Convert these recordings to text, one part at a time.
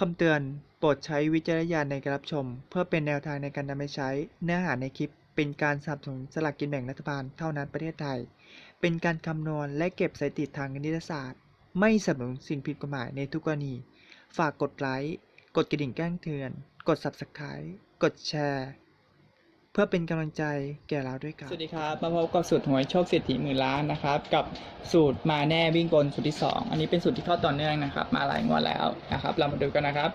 คำเตือน โปรดใช้วิจารณญาณในการรับชม เพื่อเป็นแนวทางในการนำไปใช้ เนื้อหาในคลิป เป็นการสนับสนุนสลากกินแบ่งรัฐบาลเท่านั้นประเทศไทย เป็นการคำนวณและเก็บสถิติทางคณิตศาสตร์ ไม่สนับสนุนสิ่งผิดกฎหมายในทุกกรณี ฝากกดไลค์ กดกระดิ่งแจ้งเตือน กด subscribe กดแชร์ พื่อเป็นกำลังใจแก่เราด้วยครับสวัสดีครับ มาพบกับสูตรหวยโชคเศรษฐีหมื่นล้านนะครับ กับสูตรมาแน่วิ่งกลสูตรที่ 2 อันนี้เป็นสูตรที่เข้าต่อเนื่องนะครับ มาหลายงวดแล้วนะครับ เรามาดูกันนะครับ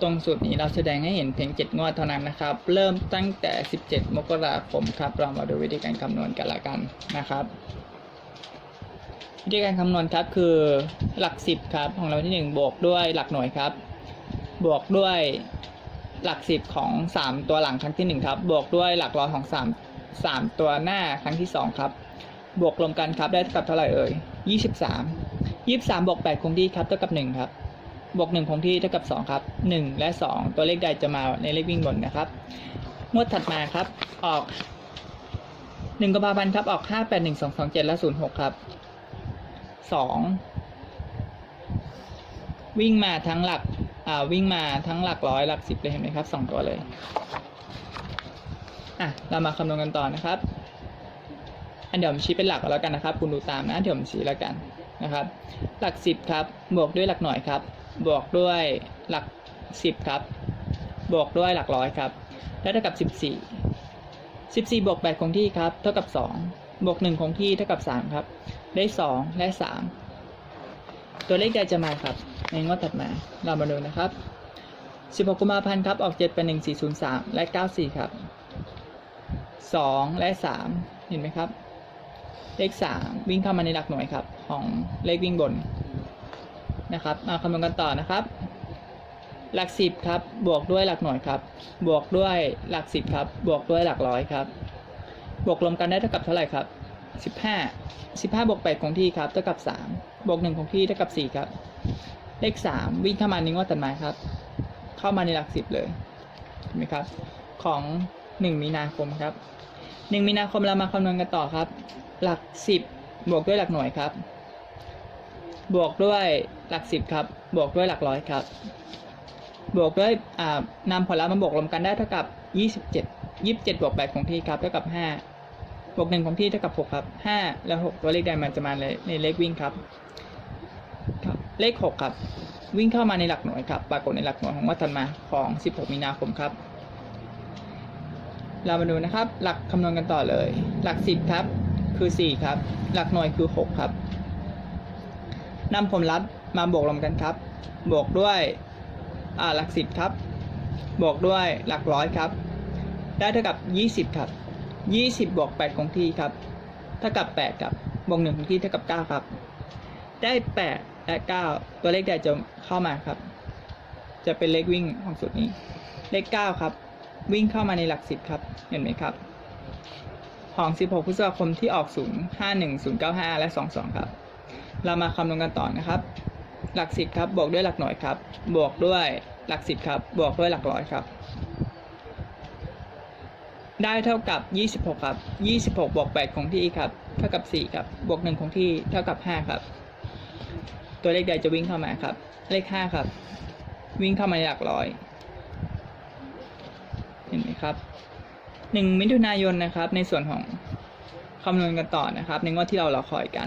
ตรงสูตรนี้เราแสดงให้เห็นเพียง 7 งวดเท่านั้นนะครับ เริ่มตั้งแต่ 17 มกราคมครับ เรามาดูวิธีการคำนวณกันละกันนะครับ วิธีการคำนวณครับคือหลัก 10 ครับ ของเราที่ 1 บวกด้วยหลักหน่วยครับ บวกด้วย หลักสิบของสามตัวหลังครั้งที่หนึ่งครับ บวกด้วยหลักร้อยของสามสามตัวหน้าครั้งที่สองครับ บวกรวมกันครับได้เท่ากับเท่าไหร่เอ่ยยี่สิบสามยี่สิบสามบวกแปดคงที่ครับเท่ากับหนึ่งครับ บวกหนึ่งคงที่เท่ากับสองครับหนึ่งและสองตัวเลขใดจะมาในเลขวิ่งบนนะครับงวดถัดมาครับ ออกหนึ่งกุมภาพันครับ ออกห้าแปดหนึ่งสองสองเจ็ดและศูนย์หกครับสองวิ่งมาทั้งหลัก อ่าวิ่งมาทั้งหลักร้อยหลักสิบเลยเห็นไหมครับสองตัวเลยอะเรามาคำนวณกันต่อนะครับ อันเดี๋ยวผมชี้เป็นหลักก่อนแล้วกันนะครับ คุณดูตามนะเดี๋ยวผมชี้แล้วกันนะครับ หลักสิบครับ บวกด้วยหลักหน่วยครับ บวกด้วยหลักสิบครับ บวกด้วยหลักร้อยครับได้เท่ากับสิบสี่สิบสี่บวกแปดคงที่ครับ เท่ากับสองบวกหนึ่งคงที่เท่ากับสามครับ ได้สองและสาม ตัวเลขใดจะมาครับ ในงวดถัดมา เรามาดูนะครับ 16 กุมภาพันธ์ครับ ออก 7 เป็น 1403 และ 94 ครับ 2 และ 3 เห็นไหมครับ เลข 3 วิ่งเข้ามาในหลักหน่วยครับ ของเลขวิ่งบนนะครับมาคำนวณกันต่อนะครับ หลัก 10 ครับ บวกด้วยหลักหน่วยครับ บวกด้วยหลัก 10 ครับ บวกด้วยหลักร้อยครับ บวกรวมกันได้เท่ากับเท่าไหร่ครับ 15 15บวก8คงที่ครับเท่ากับ3บวก1คงที่เท่ากับ4ครับ เลขสามวิ่งเข้ามาในงวดตัดมาครับ เข้ามาในหลักสิบเลยเห็นไหมครับ ของหนึ่งมีนาคมครับหนึ่งมีนาคมเรามาคำนวณกันต่อครับ หลักสิบบวกด้วยหลักหน่วยครับ บวกด้วยหลักสิบครับ บวกด้วยหลักร้อยครับ บวกด้วยนำผลลัพธ์มาบวกรวมกันได้เท่ากับยี่สิบเจ็ดยี่สิบเจ็ดบวกแปดคงที่ครับเท่ากับห้า บวกหนึ่งคงที่เท่ากับหกครับห้าแล้วหกตัวเลขใดมันจะมาในในเลขวิ่งครับครับเลข6ครับ วิ่งเข้ามาในหลักหน่วยครับ ปรากฏในหลักหน่วยของวัดถัดมาของ 16 มีนาคมครับ เรามาดูนะครับ หลักคำนวณกันต่อเลย หลัก 10 ครับ คือ 4 ครับ หลักหน่วยคือ 6 ครับนำผลลัพธ์มาบวกรวมกันครับ บวกด้วยอ่าหลัก 10 ครับ บวกด้วยหลักร้อยครับ ได้เท่ากับ 20 ครับ 20บวก8คงที่ครับเท่ากับ8ครับบวก1คงที่เท่ากับ9ครับ ได้8และ9ตัวเลขใดจะเข้ามาครับ จะเป็นเลขวิ่งของสูตรนี้ เลข9ครับ วิ่งเข้ามาในหลัก10ครับ เห็นไหมครับ ของ 16 พฤษภาคมที่ออก 0 5 1 0 9 5 และ 22 ครับ เรามาคำนวณกันต่อนะครับ หลัก10ครับ บวกด้วยหลักหน่วยครับ บวกด้วยหลัก10ครับ บวกด้วยหลักร้อยครับ ได้เท่ากับ 26 ครับ 26 บวก 8 ของที่ครับ เท่ากับ 4 ครับ บวก 1 ของที่เท่ากับ 5 ครับ ตัวเลขใดจะวิ่งเข้ามาครับ เลข 5 ครับ วิ่งเข้ามาหลักร้อย เห็นไหมครับ 1 มิถุนายนนะครับ ในส่วนของคำนวณกันต่อนะครับ ในงวดที่เรารอคอยกัน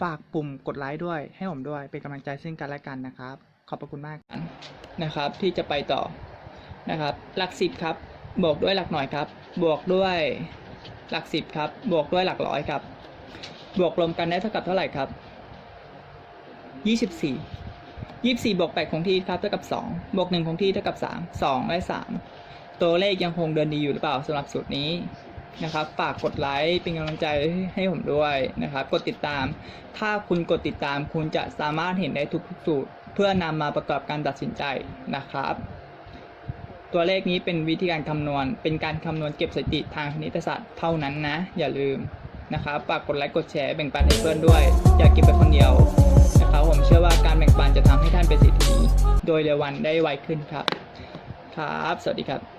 ฝากปุ่มกดไลค์ด้วย ให้ผมด้วยเป็นกำลังใจซึ่งกันและกันนะครับ ขอบพระคุณมากนะครับ ที่จะไปต่อนะครับ หลักสิบครับ บวกด้วยหลักหน่วยครับ บวกด้วยหลักสิบครับ บวกด้วยหลักร้อยครับ บวกรวมกันได้เท่ากับเท่าไหร่ครับยี่สิบสี่ยี่สี่บวกแปดคงที่ครับเท่ากับสองบวกหนึ่งคงที่เท่ากับสามสองและสามตัวเลขยังคงเดินดีอยู่หรือเปล่าสำหรับสูตรนี้ นะครับ ฝากกดไลค์เป็นกำลังใจให้ผมด้วยนะครับ กดติดตาม ถ้าคุณกดติดตามคุณจะสามารถเห็นได้ทุกสูตร เพื่อนำมาประกอบการตัดสินใจนะครับ ตัวเลขนี้เป็นวิธีการคำนวณ เป็นการคำนวณเก็บสถิติทางคณิตศาสตร์เท่านั้นนะ อย่าลืมนะครับ ฝากกดไลค์กดแชร์แบ่งปันให้เพื่อนด้วย อย่าเก็บไปคนเดียวนะครับ ผมเชื่อว่าการแบ่งปันจะทำให้ท่านเป็นเศรษฐีโดยเร็ววันได้ไวขึ้นครับ ครับ สวัสดีครับ